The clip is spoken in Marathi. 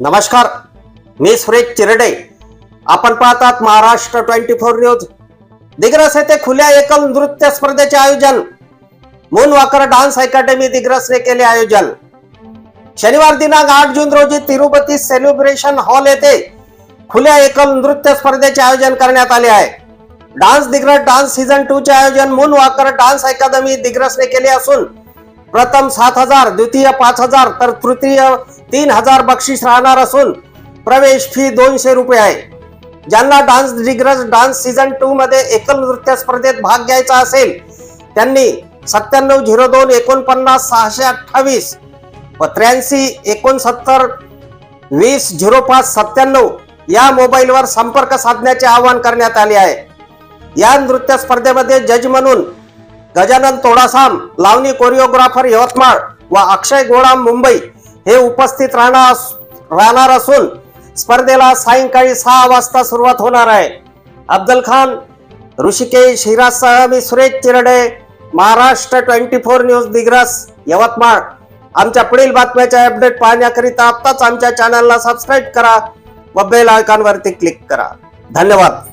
नमस्कार मी सुरेश चिरडे. आपण पाहतात Maharashtra twenty four news. Digras येथे खुल्या एकल नृत्य स्पर्धेचे आयोजन. मून वाकर डान्स अकॅडमी दिग्रसने केले आयोजन. शनिवार दिनांक आठ जून रोजी तिरुपती सेलिब्रेशन हॉल येथे खुल्या एकल नृत्य स्पर्धेचे आयोजन करण्यात आले आहे. Dance Digras dance season two चे आयोजन मून वाकर डान्स अकादमी दिग्रसने केले असून प्रथम सात हजार द्वितीय पाच हजार तर तृतीय तीन हजार बक्षीस राहणार असून प्रवेश फी दोनशे रुपये आहे. ज्यांना dance Digras dance season two मध्ये एकल नृत्य स्पर्धेत भाग घ्यायचा असेल त्यांनी सत्त्याण्णव झिरो दोन एकोणपन्नास सहाशे अठ्ठावीस व त्र्याऐंशी एकोणसत्तर वीस झिरो पाच सत्त्याण्णव या मोबाईलवर संपर्क साधण्याचे आवाहन करण्यात आले आहे. या नृत्य स्पर्धेमध्ये जज म्हणून गजानन तोडासाम लावणी कोरिओग्राफर यवतमाळ व अक्षय गोडाम मुंबई हे उपस्थित राहणार राहणार असून स्पर्धेला सायंकाळी सहा वाजता सुरुवात होणार आहे. अफजल खान ऋषिकेश हिराजसह मी Suresh Chirde Maharashtra twenty four news Digras Yavatmal. आमच्या पुढील बातम्याचे अपडेट पाहण्याकरिता आत्ताच आमच्या चॅनलला सबस्क्राईब करा व बेल आयकॉनवरती क्लिक करा. धन्यवाद.